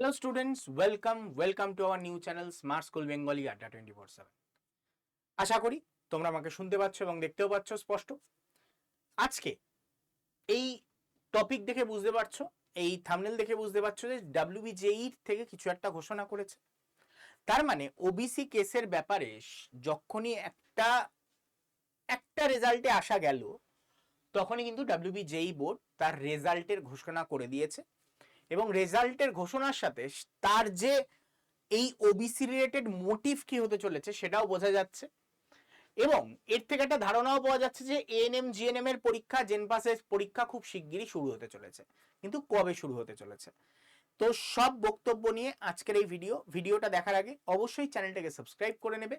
Hello students, welcome, welcome to our new channel Smart School Bengali আড্ডা twenty four আশা করি তোমরা আমাকে শুনতে পাচ্ছ এবং দেখতেও পাচ্ছ স্পষ্ট। আজকে এই টপিক দেখে বুঝতে পারছ এই থামনেল দেখে বুঝতে পারছ যে ডাব্লিউবিজেইর থেকে কিছু একটা ঘোষণা করেছে। তার মানে ওবিসি কেসের ব্যাপারে যখনই একটা একটা রেজাল্টে আসা গেল তখনই কিন্তু ডাব্লিউবিজেই বোর্ড তার রেজাল্টের ঘোষণা করে দিয়েছে। এবং রেজাল্টের ঘোষণার সাথে তার যে এই ওবিসি রিলেটেড মোটিভ কি হতে চলেছে সেটাও বোঝা যাচ্ছে। এবং এর থেকে একটা ধারণাও পাওয়া যাচ্ছে যে এএনএম জিএনএম এর পরীক্ষা জেনপাসের পরীক্ষা খুব শিগগিরই শুরু হতে চলেছে। কিন্তু কবে শুরু হতে চলেছে? তো সব বক্তব্য নিয়ে আজকের এই ভিডিও, ভিডিওটা দেখার আগে অবশ্যই চ্যানেলটাকে সাবস্ক্রাইব করে নেবে।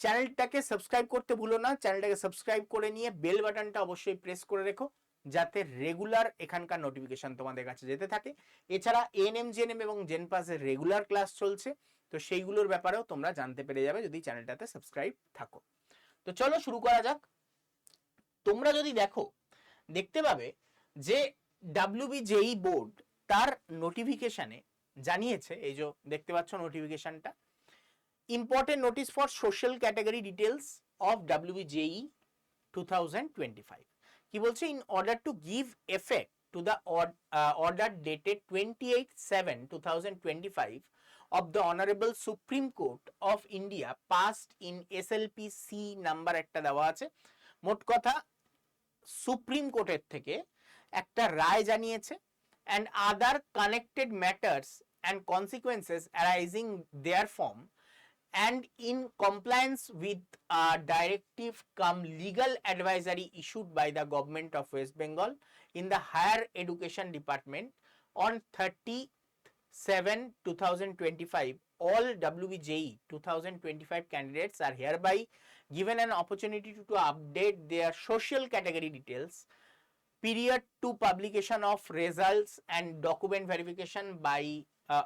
চ্যানেলটাকে সাবস্ক্রাইব করতে ভুলো না, চ্যানেলটাকে সাবস্ক্রাইব করে নিয়ে বেল বাটনটা অবশ্যই প্রেস করে রেখো। যাতে রেগুলার এখানকার নোটিফিকেশন তোমাদের কাছে যেতে থাকে। এছাড়া এএনএম জেএনএম এবং জেনপাসের রেগুলার ক্লাস চলছে। তো সেইগুলোর ব্যাপারেও তোমরা জানতে পেরে যাবে যদি চ্যানেলটাতে সাবস্ক্রাইব থাকো। তো চলো শুরু করা যাক। তোমরা যদি দেখো, দেখতে পাবে যে ডাব্লিউবিজেই বোর্ড তার নোটিফিকেশনে জানিয়েছে, এই যে দেখতে পাচ্ছ নোটিফিকেশনটা important notice for social category details of WBJEE two thousand twenty five কি বলছে? In order to give effect to the order dated twenty eight seven two thousand twenty five of the Honorable Supreme Court of India passed in SLP C number একটা দেওয়া আছে। মোট কথা supreme কোর্টের থেকে একটা রায় জানিয়েছে and other connected matters and consequences arising therefrom and in compliance with a directive come legal advisory issued by the government of West Bengal in the higher education department on 30 7 2025 all WBJE 2025 candidates are hereby given an opportunity to, to update their social category details period to publication of results and document verification by uh,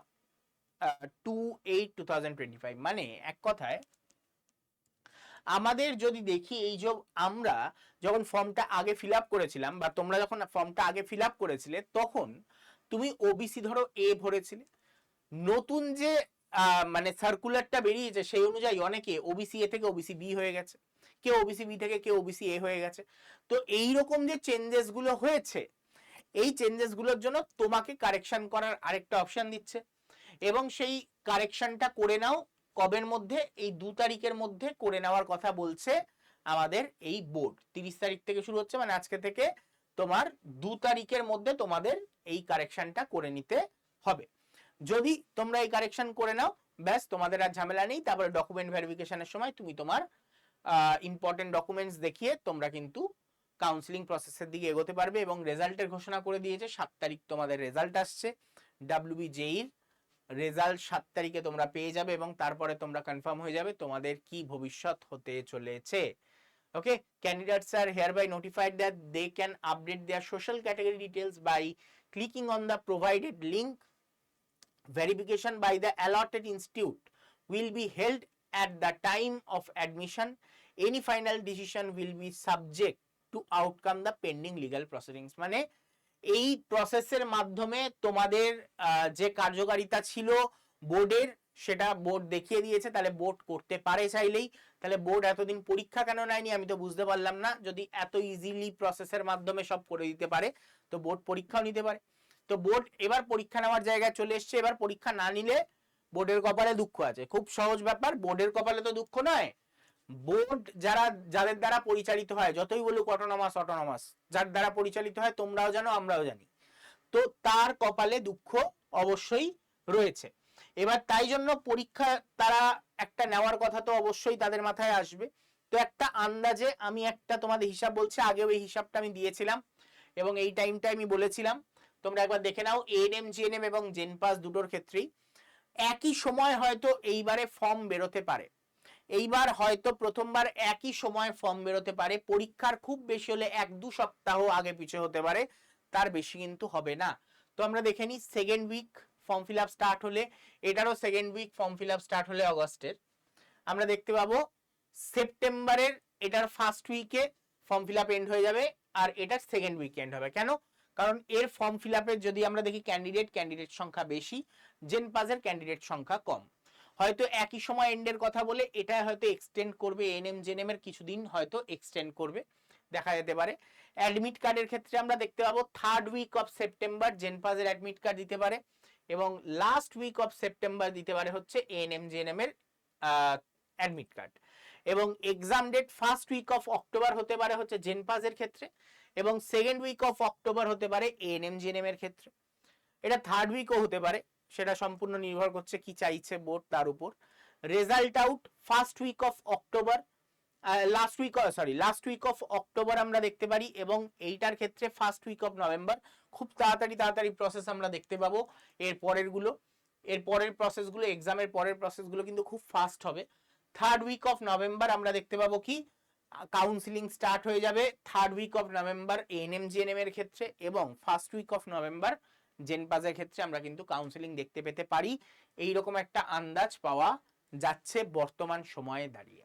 two eight two thousand twenty five মানে এক কথায়, আমাদের যদি দেখি এই যে আমরা যখন ফর্মটা আগে ফিল করেছিলাম বা তোমরা যখন ফর্মটা আগে ফিল করেছিলে, তখন তুমি ওবিসি ধরো এ ভরেছিলে। নতুন যে মানে সার্কুলারটা বেরিয়েছে সেই অনুযায়ী অনেকে ওবিসি এ থেকে ওবিসি বি হয়ে গেছে। কেউ ওবিসি বি থেকে কেউ ওবিসি এ হয়ে গেছে। তো এই রকম যে চেঞ্জেসগুলো হয়েছে, এই চেঞ্জেসগুলোর জন্য তোমাকে কারেকশন করার আরেকটা অপশন দিচ্ছে। এবং সেই কারেকশনটা করে নাও, কবের মধ্যে? এই দু তারিখের মধ্যে করে নেওয়ার কথা বলছে আমাদের এই বোর্ড তিরিশ তারিখ থেকে শুরু হচ্ছে মানে আজকে থেকে তোমার দু তারিখের মধ্যে তোমাদের এই কারেকশনটা করে নিতে হবে। যদি তোমরা এই কারেকশন করে নাও, ব্যাস, তোমাদের আর ঝামেলা নেই। তারপরে ডকুমেন্ট ভেরিফিকেশনের সময় তুমি তোমার ইম্পর্টেন্ট ডকুমেন্টস দেখিয়ে তোমরা কিন্তু কাউন্সিলিং প্রসেসের দিকে এগোতে পারবে এবং রেজাল্টের ঘোষণা করে দিয়েছে। সাত তারিখ তোমাদের রেজাল্ট আসছে। ডাব্লিউবিজেইর রেজাল্ট সাত তারিখে তোমরা পেয়ে যাবে এবং তারপরে তোমরা কনফার্ম হয়ে যাবে তোমাদের কি ভবিষ্যৎ হতে চলেছে okay candidates are hereby notified that they can update their social category details by clicking on the provided link verification by the allotted institute will be held at the time of admission any final decision will be subject to outcome the pending legal proceedings মানে এই প্রসেসের মাধ্যমে তোমাদের যে কার্যকারিতা ছিল বোর্ডের, সেটা বোর্ড দেখিয়ে দিয়েছে। তাহলে বোর্ড করতে পারে চাইলেই। তাহলে বোর্ড এতদিন পরীক্ষা কেন নেয়নি আমি তো বুঝতে পারলাম না। যদি এত ইজিলি প্রসেসের মাধ্যমে সব করে দিতে পারে, তো বোর্ড পরীক্ষাও নিতে পারে। তো বোর্ড এবার পরীক্ষা নেওয়ার জায়গায় চলে এসছে। এবার পরীক্ষা না নিলে বোর্ডের কপালে দুঃখ আছে। খুব সহজ ব্যাপার। বোর্ডের কপালে তো দুঃখ নয়। বোর্ড যারা, যাদের দ্বারা পরিচালিত হয়, যতই বলুক অটোনমাস অটোনমাস যার দ্বারা পরিচালিত হয়, তোমরাও জানো, আমরাও জানি। তো তার কপালে দুঃখ অবশ্যই রয়েছে। এবার তাই জন্য পরীক্ষা তারা একটা নেওয়ার কথা তো অবশ্যই তাদের মাথায় আসবে। তো একটা আন্দাজে আমি একটা তোমাদের হিসাব বলছি, আগেও ওই হিসাবটা আমি দিয়েছিলাম এবং এই টাইমটা আমি বলেছিলাম। তোমরা একবার দেখে নাও এএনএম জিএনএম এবং জেনপাস দুটোর ক্ষেত্রেই। একই সময় হয়তো এইবারে ফর্ম বেরোতে পারে। এইবার হয়তো প্রথমবার একই সময় ফর্ম বেরোতে পারে। পরীক্ষার খুব বেশি হলে এক দু সপ্তাহ আগে পিছে হতে পারে, তার বেশি কিন্তু হবে না। তো আমরা দেখে নিই second week form fill up start হলে, এটারও second week form fill up start হলে অগস্টের। আমরা দেখতে পাবো, সেপ্টেম্বরের এটার ফার্স্ট উইকে ফর্ম ফিল আপ এন্ড হয়ে যাবে, আর এটার সেকেন্ড উইক এন্ড হবে। কেন? কারণ এর ফর্ম ফিল আপের যদি আমরা দেখি ক্যান্ডিডেট ক্যান্ডিডেট সংখ্যা বেশি জেন পাজের ক্যান্ডিডেট সংখ্যা কম। হয়তো একই সময় এন্ডের কথা বলে এটা হয়তো এক্সটেন্ড করবে এনএম জেনএম এর কিছুদিন হয়তো এক্সটেন্ড করবে, দেখা যেতে পারে। অ্যাডমিট কার্ডের ক্ষেত্রে আমরা দেখতে পাবো থার্ড উইক অফ সেপ্টেম্বর জেনপাজের অ্যাডমিট কার্ড দিতে পারে এবং লাস্ট উইক অফ সেপ্টেম্বর দিতে পারে হচ্ছে এএনএম জেএনএম এর অ্যাডমিট কার্ড এবং exam date first week of October হতে পারে হচ্ছে জেনপাজের ক্ষেত্রে এবং সেকেন্ড উইক অফ অক্টোবর হতে পারে এএনএম জেএনএম এর ক্ষেত্রে। এটা থার্ড উইকও হতে পারে। সেটা সম্পূর্ণ নির্ভর করছে কি চাইছে বোর্ড তার উপর। Result out first week of October last week sorry last week of October আমরা দেখতে পারি এবং এইটার ক্ষেত্রে ফার্স্ট উইক অফ নভেম্বর খুব তাড়াতাড়ি তাড়াতাড়ি প্রসেস আমরা দেখতে পাবো এর পরেরগুলো এর পরের প্রসেসগুলো এক্সামের পরের প্রসেসগুলো কিন্তু খুব ফাস্ট হবে। থার্ড উইক অফ নভেম্বর আমরা দেখতে পাবো কি? কাউন্সিলিং স্টার্ট হয়ে যাবে। Third week of November ANM GNM এর ক্ষেত্রে এবং ফার্স্ট উইক অফ নভেম্বর জেনপাজের ক্ষেত্রে আমরা কিন্তু কাউন্সেলিং দেখতে পেতে পারি। এইরকম একটা আন্দাজ পাওয়া যাচ্ছে বর্তমান সময়ে দাঁড়িয়ে।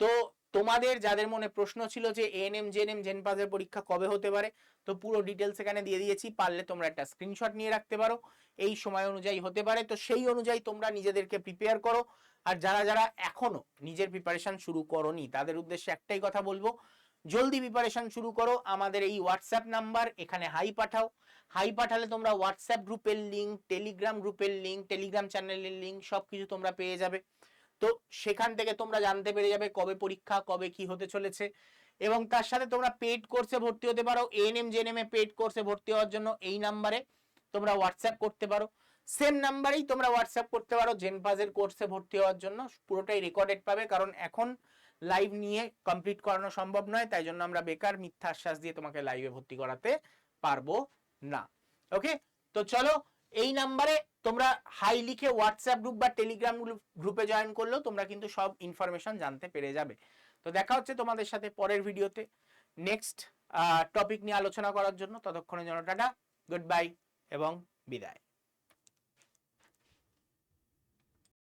তো তোমাদের যাদের মনে প্রশ্ন ছিল যে এএনএম জেএনএম জেনপাজের পরীক্ষা কবে হতে পারে, তো পুরো ডিটেলস এখানে দিয়ে দিয়েছি। পারলে তোমরা একটা স্ক্রিনশট নিয়ে রাখতে পারো। এই সময় অনুযায়ী হতে পারে। তো সেই অনুযায়ী তোমরা নিজেদেরকে প্রিপেয়ার করো। আর যারা যারা এখনও নিজের প্রিপারেশন শুরু করনি, তাদের উদ্দেশ্যে একটাই কথা বলব। জলদি প্রিপারেশন শুরু করো। আমাদের এই হোয়াটসঅ্যাপ নাম্বার এখানে হাই পাঠাও। হাই পাঠালে তোমরা হোয়াটসঅ্যাপ গ্রুপের লিঙ্ক টেলিগ্রাম গ্রুপের লিঙ্ক টেলিগ্রাম চ্যানেলের লিঙ্ক সবকিছু তোমরা পেয়ে যাবে। তো সেখান থেকে তোমরা জানতে পেরে যাবে কবে পরীক্ষা, কবে কি হতে চলেছে। এবং তার সাথে তোমরা পেড কোর্সে ভর্তি হতে পারো। এএনএম জেএনএম এ পেড কোর্সে ভর্তি হওয়ার জন্য এই নাম্বারে তোমরা হোয়াটসঅ্যাপ করতে পারো। সেম নাম্বারেই তোমরা হোয়াটসঅ্যাপ করতে পারো জেনপাজের কোর্সে ভর্তি হওয়ার জন্য। পুরোটাই রেকর্ডেড পাবে, কারণ এখন লাইভ নিয়ে কমপ্লিট করানো সম্ভব নয়। তাই জন্য আমরা বেকার মিথ্যা আশ্বাস দিয়ে তোমাকে লাইভে ভর্তি করাতে পারব। না। ওকে তো চলো, এই নাম্বারে তোমরা হাই লিখে হোয়াটসঅ্যাপ গ্রুপ বা টেলিগ্রাম গ্রুপে জয়েন করলেও তোমরা কিন্তু সব ইনফরমেশন জানতে পেরে যাবে। তো দেখা হচ্ছে তোমাদের সাথে পরের ভিডিওতে নেক্সট টপিক নিয়ে আলোচনা করার জন্য ততক্ষণে জন্য টাটা গুড বাই এবং বিদায়।